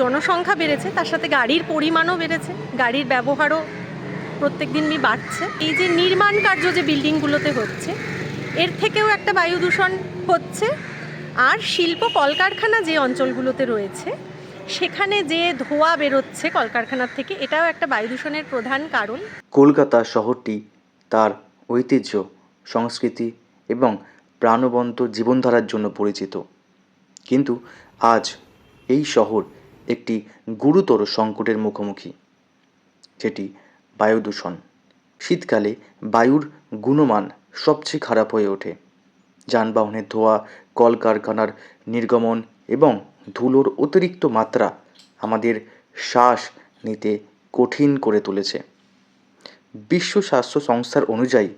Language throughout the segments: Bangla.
জনসংখ্যা বেড়েছে, তার সাথে গাড়ির পরিমাণও বেড়েছে, গাড়ির ব্যবহারও প্রত্যেক দিনই বাড়ছে। এই যে নির্মাণ কার্য যে বিল্ডিংগুলোতে হচ্ছে, এর থেকেও একটা বায়ু দূষণ হচ্ছে। আর শিল্প কলকারখানা যে অঞ্চলগুলোতে রয়েছে, সেখানে যে ধোঁয়া বেরোচ্ছে কলকারখানার থেকে, এটাও একটা বায়ু দূষণের প্রধান কারণ। কলকাতা শহরটি তার ঐতিহ্য, সংস্কৃতি এবং প্রাণবন্ত জীবনধারার জন্য পরিচিত। কিন্তু আজ এই শহর একটি গুরুতর সংকটের মুখোমুখি, যেটি বায়ু দূষণ শীতকালে বায়ুর গুণমান সবচেয়ে খারাপ হয়ে ওঠে। যানবাহনের ধোঁয়া, কলকারখানার নির্গমন এবং ধুলোর অতিরিক্ত মাত্রা আমাদের শ্বাস নিতে কঠিন করে তুলেছে। বিশ্ব স্বাস্থ্য সংস্থার অনুযায়ী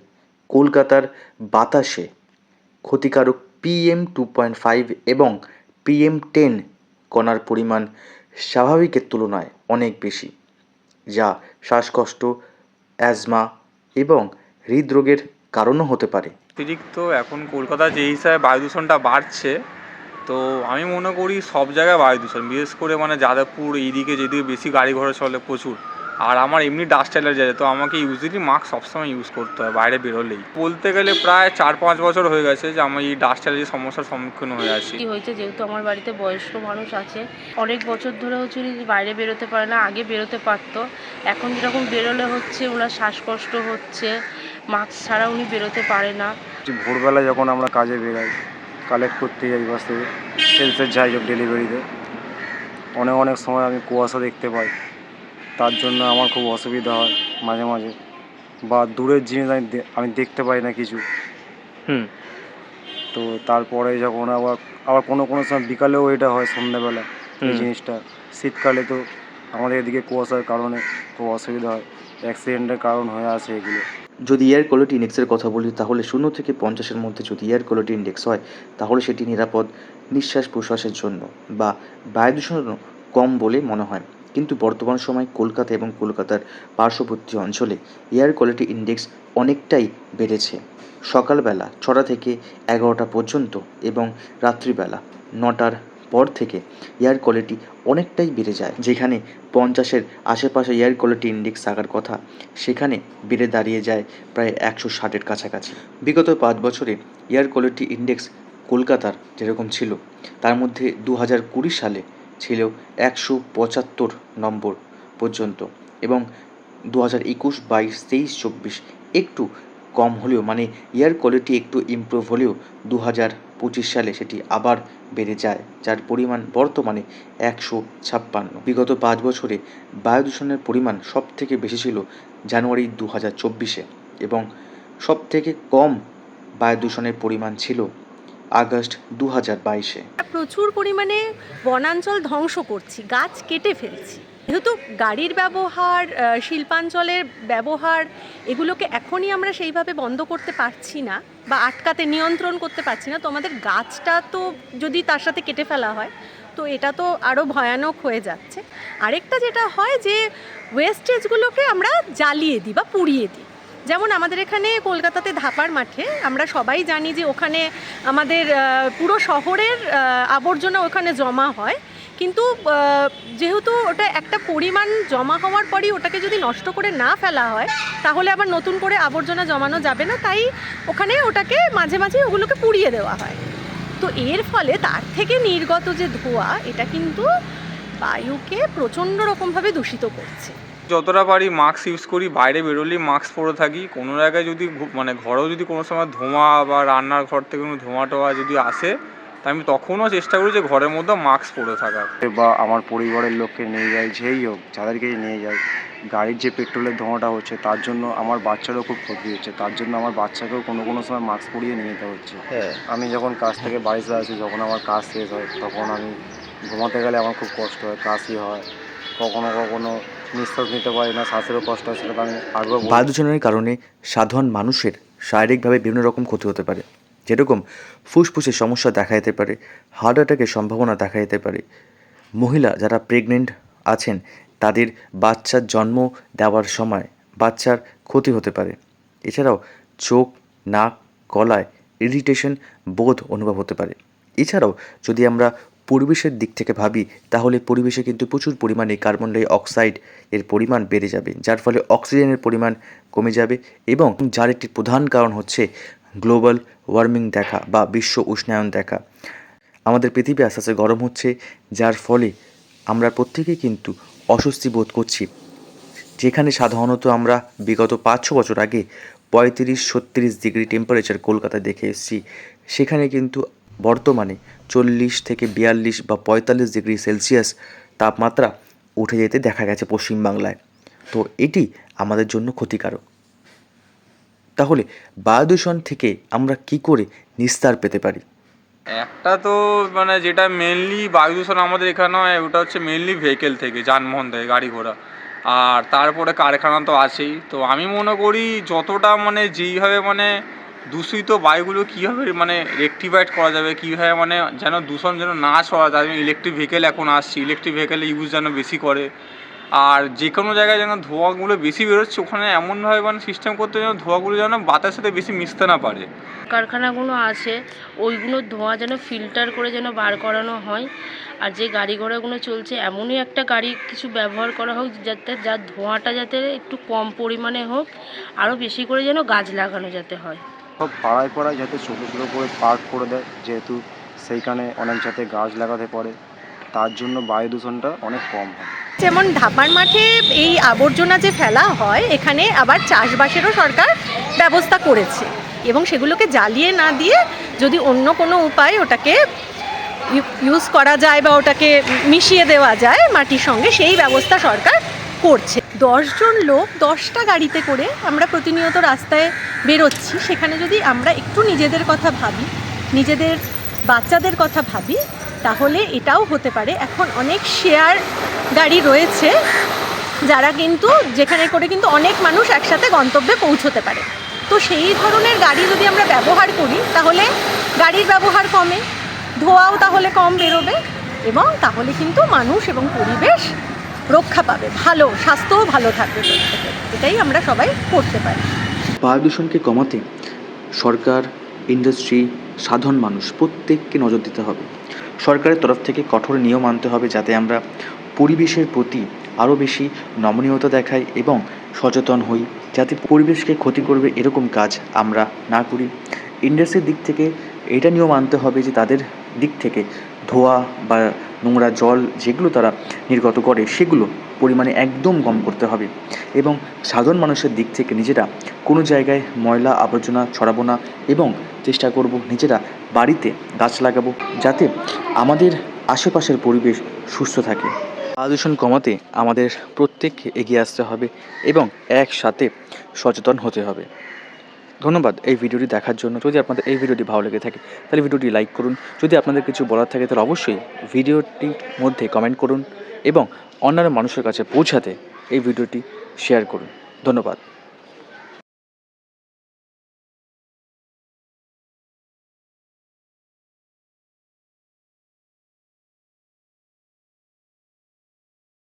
কলকাতার বাতাসে ক্ষতিকারক পিএম টু পয়েন্ট ফাইভ এবং পিএম টেন কণার পরিমাণ স্বাভাবিকের তুলনায় অনেক বেশি, যা শ্বাসকষ্ট, অ্যাজমা এবং হৃদরোগের কারণও হতে পারে। অতিরিক্ত এখন কলকাতা যে হিসাবে বায়ু দূষণটা বাড়ছে, তো আমি মনে করি সব জায়গায় বায়ু দূষণ, বিশেষ করে মানে যাদবপুর এইদিকে যেদিকে বেশি গাড়ি ঘোড়া চলে প্রচুর। আর আমার এমনি ডাস্ট অ্যালার্জি আছে তো আমাকে ইউজুয়ালি মাস্ক সবসময় ইউজ করতে হয় বাইরে বেরোলেই। বলতে গেলে প্রায় চার পাঁচ বছর হয়ে গেছে যে আমি এই ডাস্ট অ্যালার্জির সমস্যার সম্মুখীন হয়ে আছি। কি হয়েছে যেহেতু আমার বাড়িতে বয়স্ক মানুষ আছে অনেক বছর ধরে হচ্ছে উনি বাইরে বেরোতে পারে না আগে বেরোতে পারতো। এখন যেরকম বেরোলে হচ্ছে ওনার শ্বাসকষ্ট হচ্ছে মাস্ক ছাড়া উনি বেরোতে পারে না। ভোরবেলা যখন আমরা কাজে বেরোই কালেক্ট করতে যাই বাস থেকে সেলসের যাই হোক ডেলিভারিতে অনেক অনেক সময় আমি কুয়াশা দেখতে পাই। তার জন্য আমার খুব অসুবিধা হয় মাঝে মাঝে বা দূরের জিনিস আমি আমি দেখতে পাই না কিছু। হুম। তো তারপরে যখন আবার আবার কোনো কোনো সময় বিকালেও এটা হয় সন্ধ্যাবেলা এই জিনিসটা। শীতকালে তো আমাদের এদিকে কুয়াশার কারণে খুব অসুবিধা হয় অ্যাক্সিডেন্টের কারণ হয়ে আছে এগুলো। যদি এয়ার কোয়ালিটি ইন্ডেক্সের কথা বলি তাহলে শূন্য থেকে পঞ্চাশের মধ্যে যদি এয়ার কোয়ালিটি ইন্ডেক্স হয় তাহলে সেটি নিরাপদ নিঃশ্বাস প্রশ্বাসের জন্য বা বায়ু দূষণের জন্য কম বলে মনে হয়। কিন্তু বর্তমান সময় কলকাতা এবং কলকাতার পার্শ্ববর্তী অঞ্চলে এয়ার কোয়ালিটি ইন্ডেক্স অনেকটাই বেড়েছে। সকালবেলা ছটা থেকে এগারোটা পর্যন্ত এবং রাত্রিবেলা নটার পর থেকে এয়ার কোয়ালিটি অনেকটাই বেড়ে যায়, যেখানে পঞ্চাশের আশেপাশে এয়ার কোয়ালিটি ইন্ডেক্স থাকার কথা সেখানে বেড়ে দাঁড়িয়ে যায় প্রায় একশো ষাটের কাছাকাছি। বিগত পাঁচ বছরে এয়ার কোয়ালিটি ইন্ডেক্স কলকাতার যেরকম ছিল, তার মধ্যে দু হাজার কুড়ি সালে ছিল একশো পঁচাত্তর নম্বর পর্যন্ত এবং দু হাজার একুশ বাইশ তেইশ চব্বিশ একটু কম হলেও মানে এয়ার কোয়ালিটি একটু ইমপ্রুভ হলেও দু হাজার পঁচিশ সালে সেটি আবার বেড়ে যায়, যার পরিমাণ বর্তমানে একশো ছাপ্পান্ন। বিগত পাঁচ বছরে বায়ু দূষণের পরিমাণ সব থেকে বেশি ছিল জানুয়ারি দু হাজার চব্বিশে এবং সব থেকে কম বায়ু দূষণের পরিমাণ ছিল আগস্ট দু হাজার বাইশে। প্রচুর পরিমাণে বনাঞ্চল ধ্বংস করছি, গাছ কেটে ফেলছি। যেহেতু গাড়ির ব্যবহার শিল্পাঞ্চলের ব্যবহার, এগুলোকে এখনই আমরা সেইভাবে বন্ধ করতে পারছি না বা আটকাতে, নিয়ন্ত্রণ করতে পারছি না, তো আমাদের গাছটা তো যদি তার সাথে কেটে ফেলা হয়, তো এটা তো আরও ভয়ানক হয়ে যাচ্ছে। আরেকটা যেটা হয় যে ওয়েস্টেজগুলোকে আমরা জ্বালিয়ে দিই বা পুড়িয়ে দিই। যেমন আমাদের এখানে কলকাতাতে ধাপার মাঠে, আমরা সবাই জানি যে ওখানে আমাদের পুরো শহরের আবর্জনা ওখানে জমা হয়। কিন্তু যেহেতু ওটা একটা পরিমাণ জমা হওয়ার পরই ওটাকে যদি নষ্ট করে না ফেলা হয়, তাহলে আবার নতুন করে আবর্জনা জমানো যাবে না। তাই ওখানে ওটাকে মাঝে মাঝে ওগুলোকে পুড়িয়ে দেওয়া হয়। তো এর ফলে তার থেকে নির্গত যে ধোঁয়া, এটা কিন্তু বায়ুকে প্রচণ্ড রকমভাবে দূষিত করছে। যতটা পারি মাস্ক ইউজ করি বাইরে বেরোলেই মাস্ক পরে থাকি। কোনো জায়গায় যদি মানে ঘরেও যদি কোনো সময় ধোঁয়া বা রান্নার ঘর থেকে কোনো ধোঁয়া টোয়া যদি আসে তা আমি তখনও চেষ্টা করি যে ঘরের মধ্যে মাস্ক পরে থাকার। বা আমার পরিবারের লোককে নিয়ে যাই যেই হোক যাদেরকেই নিয়ে যাই গাড়ির যে পেট্রোলের ধোঁয়াটা হচ্ছে তার জন্য আমার বাচ্চারও খুব ক্ষতি হচ্ছে। তার জন্য আমার বাচ্চাকেও কোনো কোনো সময় মাস্ক পরিয়ে নিয়ে যেতে হচ্ছে। হ্যাঁ। আমি যখন কাজ থেকে বাড়িতে আসি যখন আমার কাজ শেষ হয় তখন আমি ঘুমাতে গেলে আমার খুব কষ্ট হয় কাশি হয় কখনো কখনো নিঃশ্বাস নিতে পারি না, শ্বাসেরও কষ্ট তো আমি বায়ু দূষণের কারণে সাধারণ মানুষের শারীরিকভাবে বিভিন্ন রকম ক্ষতি হতে পারে। যেরকম ফুসফুসের সমস্যা দেখা যেতে পারে, হার্ট অ্যাটাকের সম্ভাবনা দেখা যেতে পারে। মহিলা যারা প্রেগনেন্ট আছেন, তাদের বাচ্চার জন্ম দেওয়ার সময় বাচ্চার ক্ষতি হতে পারে। এছাড়াও চোখ, নাক, গলায় ইরিটেশন বোধ অনুভব হতে পারে। এছাড়াও যদি আমরা পরিবেশের দিক থেকে ভাবি, তাহলে পরিবেশে কিন্তু প্রচুর পরিমাণে কার্বন ডাই অক্সাইড এর পরিমাণ বেড়ে যাবে, যার ফলে অক্সিজেনের পরিমাণ কমে যাবে এবং যার একটি প্রধান কারণ হচ্ছে গ্লোবাল ওয়ার্মিং দেখা বা বিশ্ব উষ্ণায়ন দেখা। আমাদের পৃথিবী আস্তে আস্তে গরম হচ্ছে, যার ফলে আমরা প্রত্যেকেই কিন্তু অস্বস্তি বোধ করছি। যেখানে সাধারণত আমরা বিগত পাঁচ ছ বছর আগে পঁয়ত্রিশ, ছত্রিশ ডিগ্রি টেম্পারেচার কলকাতায় দেখে এসেছি, সেখানে কিন্তু বর্তমানে চল্লিশ থেকে বিয়াল্লিশ বা পঁয়তাল্লিশ ডিগ্রি সেলসিয়াস তাপমাত্রা উঠে যেতে দেখা গেছে পশ্চিমবাংলায়। তো এটি আমাদের জন্য ক্ষতিকারক। তাহলে বায়ু দূষণ থেকে আমরা কি করে নিস্তার পেতে পারি? একটা তো মানে যেটা মেনলি বায়ু দূষণ আমাদের এখানে হয় ওটা হচ্ছে মেনলি ভেহিকেল থেকে, যানবাহন থেকে, গাড়ি ঘোড়া। আর তারপরে কারখানা তো আছেই। তো আমি মনে করি যতটা মানে যেইভাবে মানে দূষিত বায়ুগুলো কীভাবে মানে রেকটিফাইড করা যাবে? কীভাবে মানে যেন দূষণ যেন না ছড়া জন্য ইলেকট্রিক ভেহিকেল এখন আসছে। ইলেকট্রিক ভেহিকেলের ইউজ যেন বেশি করে। আর যে কোনো জায়গায় যেন ধোঁয়াগুলো বেশি বেরোচ্ছে, ওখানে এমনভাবে মানে সিস্টেম করতে যেন ধোঁয়াগুলো যেন বাতাসের সাথে বেশি মিশতে না পারে। কারখানাগুলো আছে ওইগুলোর ধোঁয়া যেন ফিল্টার করে যেন বার করানো হয়। আর যে গাড়ি ঘোড়াগুলো চলছে, এমনই একটা গাড়ি কিছু ব্যবহার করা হোক, যাতে যার ধোঁয়াটা যাতে একটু কম পরিমাণে হোক আরও বেশি করে যেন গাছ লাগানো যাতে হয়। সব পাড়ায় পাড়ায় যাতে ছোটো ছোটো করে পার্ক করে দেয়, যেহেতু সেইখানে অনেক যাতে গাছ লাগাতে পারে, তার জন্য বায়ু দূষণটা অনেক কম হয়। যেমন ধাপার মাঠে এই আবর্জনা যে ফেলা হয়, এখানে আবার চাষবাসেরও সরকার ব্যবস্থা করেছে। এবং সেগুলোকে জ্বালিয়ে না দিয়ে যদি অন্য কোনো উপায় ওটাকে ইউজ করা যায় বা ওটাকে মিশিয়ে দেওয়া যায় মাটির সঙ্গে, সেই ব্যবস্থা সরকার করছে। দশজন লোক দশটা গাড়িতে করে আমরা প্রতিনিয়ত রাস্তায় বেরোচ্ছি। সেখানে যদি আমরা একটু নিজেদের কথা ভাবি, নিজেদের বাচ্চাদের কথা ভাবি, তাহলে এটাও হতে পারে। এখন অনেক শেয়ার গাড়ি রয়েছে, যারা কিন্তু যেখানে করে কিন্তু অনেক মানুষ একসাথে গন্তব্যে পৌঁছতে পারে। তো সেই ধরনের গাড়ি যদি আমরা ব্যবহার করি, তাহলে গাড়ির ব্যবহার কমে, ধোঁয়াও তাহলে কম বেরোবে এবং তাহলে কিন্তু মানুষ এবং পরিবেশ রক্ষা পাবে, ভালো, স্বাস্থ্যও ভালো থাকবে এটাই আমরা সবাই করতে পারি। বায়ু দূষণকে কমাতে সরকার ইন্ডাস্ট্রি সাধারণ মানুষ প্রত্যেককে নজর দিতে হবে। সরকারের তরফ থেকে কঠোর নিয়ম আনতে হবে যাতে আমরা পরিবেশের প্রতি আরও বেশি নমনীয়তা দেখাই এবং সচেতন হই, যাতে পরিবেশকে ক্ষতি করবে এরকম কাজ আমরা না করি। ইন্ডাস্ট্রির দিক থেকে এটা নিয়ম আনতে হবে যে তাদের দিক থেকে ধোয়া বা নোংরা জল যেগুলো তারা নির্গত করে, সেগুলো পরিমাণে একদম কম করতে হবে এবং সাধারণ মানুষের দিক থেকে নিজেরা কোনো জায়গায় ময়লা আবর্জনা ছড়াবো না এবং চেষ্টা করব নিজেরা বাড়িতে গাছ লাগাবো যাতে আমাদের আশেপাশের পরিবেশ সুস্থ থাকে। প্রদূষণ কমাতে আমাদের প্রত্যেককে এগিয়ে আসতে হবে এবং একসাথে সচেতন হতে হবে। ধন্যবাদ এই ভিডিওটি দেখার জন্য। যদি আপনাদের এই ভিডিওটি ভালো লেগে থাকে, তাহলে ভিডিওটি লাইক করুন। যদি আপনাদের কিছু বলার থাকে, তাহলে অবশ্যই ভিডিওটির মধ্যে কমেন্ট করুন এবং অন্যান্য মানুষের কাছে পৌঁছাতে এই ভিডিওটি শেয়ার করুন। ধন্যবাদ।